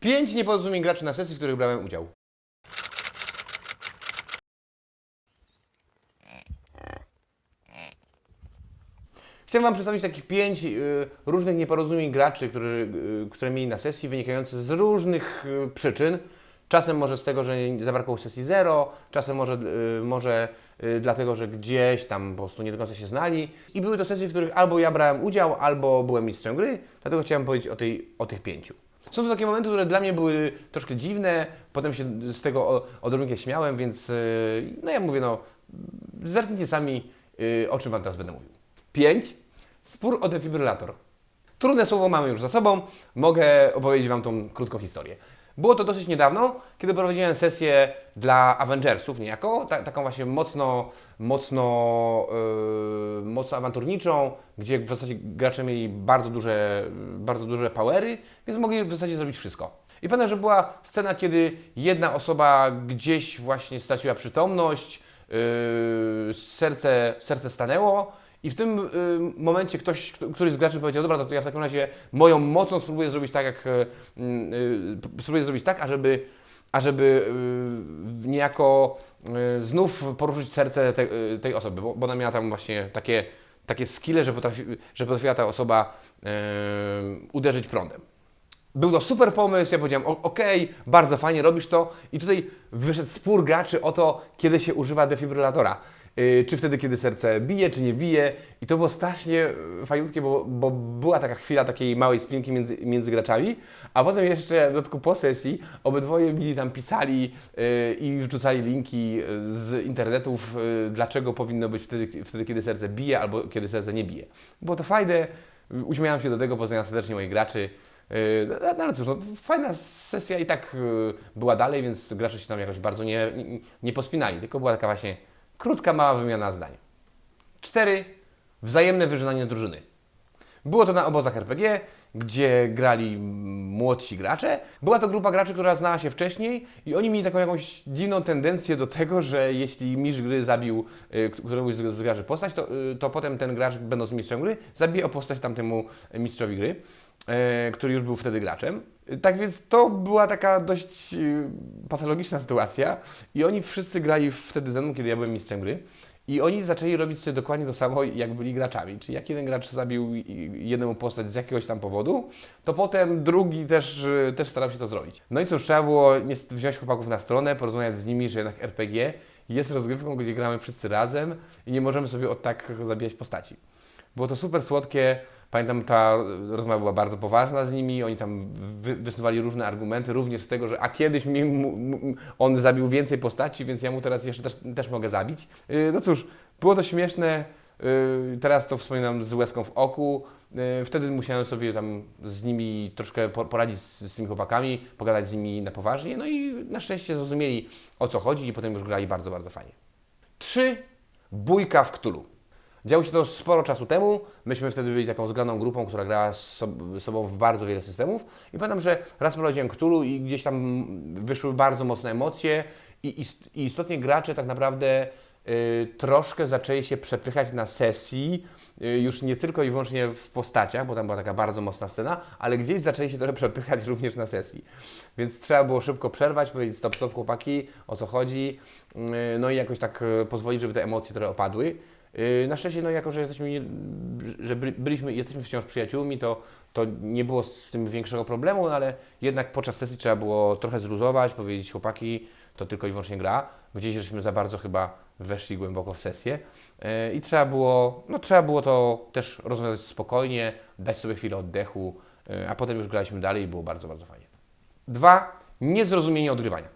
Pięć nieporozumień graczy na sesji, w których brałem udział. Chcę Wam przedstawić takich pięć y, różnych nieporozumień graczy, którzy, y, które mieli na sesji, wynikające z różnych y, przyczyn. Czasem może z tego, że zabrakło sesji zero, czasem może, y, może y, dlatego, że gdzieś tam po prostu nie do końca się znali. I były to sesje, w których albo ja brałem udział, albo byłem mistrzem gry, dlatego chciałem powiedzieć o, tej, o tych pięciu. Są to takie momenty, które dla mnie były troszkę dziwne, potem się z tego odrobinkę śmiałem, więc y, no ja mówię, no zerknijcie sami, y, o czym Wam teraz będę mówił. 5. Spór o defibrylator. Trudne słowo mamy już za sobą, mogę opowiedzieć Wam tą krótką historię. Było to dosyć niedawno, kiedy prowadziłem sesję dla Avengersów niejako, ta, taką właśnie mocno, mocno, yy, mocno awanturniczą, gdzie w zasadzie gracze mieli bardzo duże, bardzo duże powery, więc mogli w zasadzie zrobić wszystko. I pamiętam, że była scena, kiedy jedna osoba gdzieś właśnie straciła przytomność, yy, serce, serce stanęło i w tym y, momencie ktoś, kto- któryś z graczy powiedział, dobra, to ja w takim razie moją mocą spróbuję zrobić tak, jak y, y, spróbuję zrobić tak, ażeby, ażeby y, niejako y, znów poruszyć serce te, y, tej osoby, bo, bo ona miała tam właśnie takie, takie skille, że, potrafi, że potrafiła ta osoba y, uderzyć prądem. Był to super pomysł, ja powiedziałem, "O- okej, bardzo fajnie robisz to i tutaj wyszedł spór graczy o to, kiedy się używa defibrylatora. Yy, czy wtedy, kiedy serce bije, czy nie bije. I to było strasznie yy, fajutkie, bo, bo była taka chwila takiej małej spinki między, między graczami, a potem jeszcze w dodatku po sesji obydwoje mi tam pisali yy, i wrzucali linki z internetów, dlaczego powinno być wtedy, wtedy, kiedy serce bije, albo kiedy serce nie bije. Było to fajne, uśmiałem się do tego, pozdrawiam serdecznie moich graczy. Yy, No, no ale cóż, no, fajna sesja i tak była dalej, więc gracze się tam jakoś bardzo nie, nie, nie pospinali, tylko była taka właśnie krótka, mała wymiana zdań. Cztery. Wzajemne wyżynanie drużyny. Było to na obozach RPG, gdzie grali młodsi gracze. Była to grupa graczy, która znała się wcześniej i oni mieli taką jakąś dziwną tendencję do tego, że jeśli mistrz gry zabił y, któremuś z z graczy postać, to, y, to potem ten gracz, będąc mistrzem gry, zabije o postać tamtemu mistrzowi gry, y, który już był wtedy graczem. Tak więc to była taka dość y, patologiczna sytuacja i oni wszyscy grali wtedy ze mną, kiedy ja byłem mistrzem gry. I oni zaczęli robić dokładnie to samo, jak byli graczami. Czyli jak jeden gracz zabił jedną postać z jakiegoś tam powodu, to potem drugi też, y, też starał się to zrobić. No i cóż, trzeba było wziąć chłopaków na stronę, porozmawiać z nimi, że jednak RPG jest rozgrywką, gdzie gramy wszyscy razem i nie możemy sobie od tak zabijać postaci. Było to super słodkie. Pamiętam, ta rozmowa była bardzo poważna z nimi. Oni tam wy, wysnuwali różne argumenty, również z tego, że a kiedyś mi, on zabił więcej postaci, więc ja mu teraz jeszcze też, też mogę zabić. Yy, No cóż, było to śmieszne. Yy, Teraz to wspominam z łezką w oku. Yy, Wtedy musiałem sobie tam z nimi troszkę po- poradzić z, z tymi chłopakami, pogadać z nimi na poważnie. No i na szczęście zrozumieli o co chodzi i potem już grali bardzo, bardzo fajnie. Trzy. Bójka w Ktulu. Działo się to sporo czasu temu. Myśmy wtedy byli taką zgraną grupą, która grała z sob- sobą w bardzo wiele systemów. I pamiętam, że raz prowadziłem Cthulhu i gdzieś tam wyszły bardzo mocne emocje i, ist- i istotnie gracze tak naprawdę y, troszkę zaczęli się przepychać na sesji, y, już nie tylko i wyłącznie w postaciach, bo tam była taka bardzo mocna scena, ale gdzieś zaczęli się trochę przepychać również na sesji. Więc trzeba było szybko przerwać, powiedzieć stop, stop chłopaki, o co chodzi, y, no i jakoś tak y, pozwolić, żeby te emocje trochę opadły. Yy, Na szczęście, no jako że jesteśmy, że byli- byliśmy jesteśmy wciąż przyjaciółmi, to, to nie było z tym większego problemu, no ale jednak podczas sesji trzeba było trochę zluzować, powiedzieć chłopaki, to tylko i wyłącznie gra. Gdzieś żeśmy za bardzo chyba weszli głęboko w sesję Yy, i trzeba było, no trzeba było to też rozwiązać spokojnie, dać sobie chwilę oddechu, yy, a potem już graliśmy dalej i było bardzo, bardzo fajnie. Dwa, niezrozumienie odgrywania.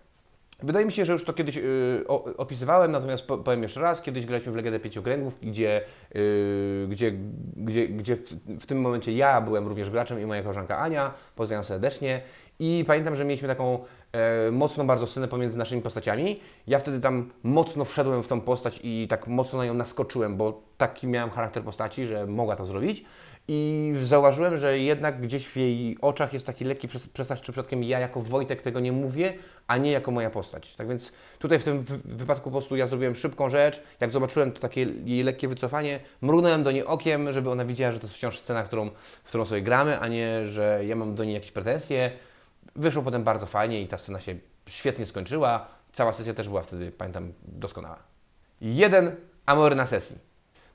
Wydaje mi się, że już to kiedyś y, opisywałem, natomiast po, powiem jeszcze raz. Kiedyś graliśmy w Legendę Pięciokręgów, gdzie, y, gdzie, gdzie, gdzie w, w tym momencie ja byłem również graczem i moja koleżanka Ania, pozdrawiam serdecznie. I pamiętam, że mieliśmy taką e, mocną bardzo scenę pomiędzy naszymi postaciami. Ja wtedy tam mocno wszedłem w tą postać i tak mocno na nią naskoczyłem, bo taki miałem charakter postaci, że mogła to zrobić. I zauważyłem, że jednak gdzieś w jej oczach jest taki lekki przes- przestrach, czy przypadkiem ja jako Wojtek tego nie mówię, a nie jako moja postać. Tak więc tutaj w tym wy- wypadku po prostu ja zrobiłem szybką rzecz. Jak zobaczyłem to takie jej lekkie wycofanie, mrugnąłem do niej okiem, żeby ona widziała, że to jest wciąż scena, którą, w którą sobie gramy, a nie, że ja mam do niej jakieś pretensje. Wyszło potem bardzo fajnie i ta scena się świetnie skończyła. Cała sesja też była wtedy, pamiętam, doskonała. Jeden amor na sesji.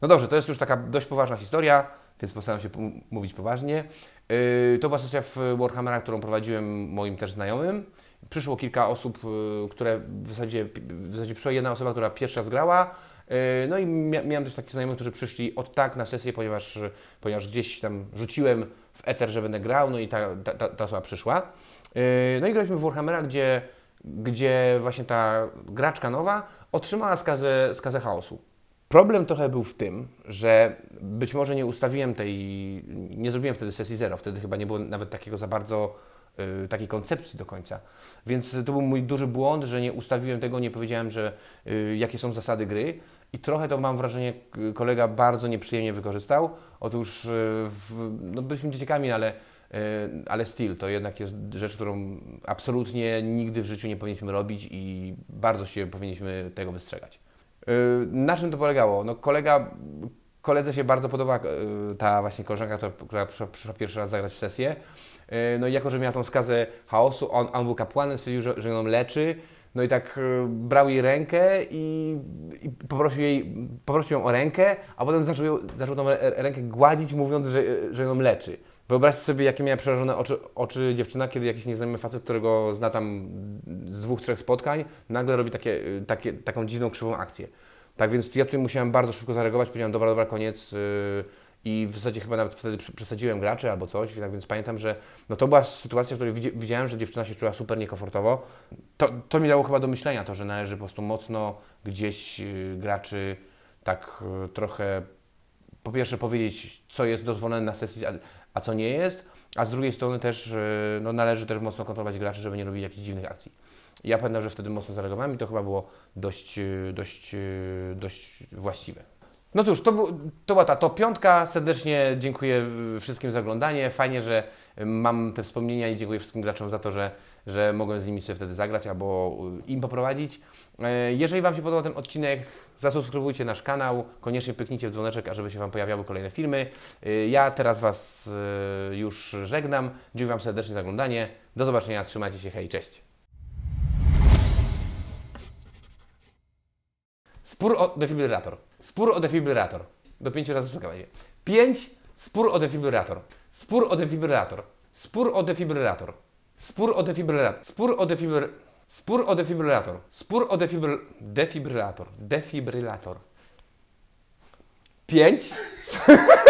No dobrze, to jest już taka dość poważna historia, więc postaram się mówić poważnie. Yy, to była sesja w Warhammera, którą prowadziłem moim też znajomym. Przyszło kilka osób, yy, które w zasadzie, w zasadzie przyszła jedna osoba, która pierwsza zgrała. Yy, No i mia- miałem też takich znajomych, którzy przyszli od tak na sesję, ponieważ, ponieważ gdzieś tam rzuciłem w eter, że będę grał, no i ta, ta, ta, osoba przyszła. Yy, No i graliśmy w Warhammera, gdzie, gdzie właśnie ta graczka nowa otrzymała skazę, skazę chaosu. Problem trochę był w tym, że być może nie ustawiłem tej, nie zrobiłem wtedy sesji zero, wtedy chyba nie było nawet takiego za bardzo y, takiej koncepcji do końca. Więc to był mój duży błąd, że nie ustawiłem tego, nie powiedziałem, że y, jakie są zasady gry i trochę to mam wrażenie kolega bardzo nieprzyjemnie wykorzystał. Otóż y, no byliśmy dzieciakami, ale, y, ale still to jednak jest rzecz, którą absolutnie nigdy w życiu nie powinniśmy robić i bardzo się powinniśmy tego wystrzegać. Y, Na czym to polegało? No kolega, koledze się bardzo podoba y, ta właśnie koleżanka, która, przyszła, przyszła pierwszy raz zagrać w sesję. Y, No i jako, że miała tą skazę chaosu, on, on był kapłanem, stwierdził, że, że ją leczy. No i tak brał jej rękę i, i poprosił, jej, poprosił ją o rękę, a potem zaczął, zaczął tą rękę gładzić, mówiąc, że, że ją leczy. Wyobraźcie sobie, jakie miała przerażone oczy, oczy dziewczyna, kiedy jakiś nieznajomy facet, którego zna tam z dwóch, trzech spotkań, nagle robi takie, y, takie, taką dziwną, krzywą akcję. Tak więc ja tutaj musiałem bardzo szybko zareagować, powiedziałem, dobra, dobra, koniec. Yy, I w zasadzie chyba nawet wtedy przesadziłem graczy albo coś, tak więc pamiętam, że no to była sytuacja, w której widzi- widziałem, że dziewczyna się czuła super niekomfortowo. To, to mi dało chyba do myślenia to, że należy po prostu mocno gdzieś yy, graczy tak trochę po pierwsze powiedzieć, co jest dozwolone na sesji, a, a co nie jest, a z drugiej strony też yy, no, należy też mocno kontrolować graczy, żeby nie robili jakichś dziwnych akcji. Ja pamiętam, że wtedy mocno zareagowałem i to chyba było dość, yy, dość, yy, dość właściwe. No cóż, to, to była ta top piątka. Serdecznie dziękuję yy, wszystkim za oglądanie. Fajnie, że yy, mam te wspomnienia i dziękuję wszystkim graczom za to, że, że mogłem z nimi sobie wtedy zagrać albo yy, im poprowadzić. Yy, Jeżeli Wam się podobał ten odcinek, zasubskrybujcie nasz kanał, koniecznie pyknijcie w dzwoneczek, ażeby się Wam pojawiały kolejne filmy. Yy, Ja teraz Was yy, już żegnam. Dziękuję Wam serdecznie za oglądanie. Do zobaczenia, trzymajcie się, hej, cześć. Spór o defibrylator. Spór o defibrylator. Do pięciu razy sztuka będzie. Pięć. Spór o defibrylator. Spór o defibrylator. Spór o defibrylator. Spór o defibrylator. Spór o defibrylator. Spór o defibrylator. Spór o defibryl... defibrylator. Defibrylator. Pięć.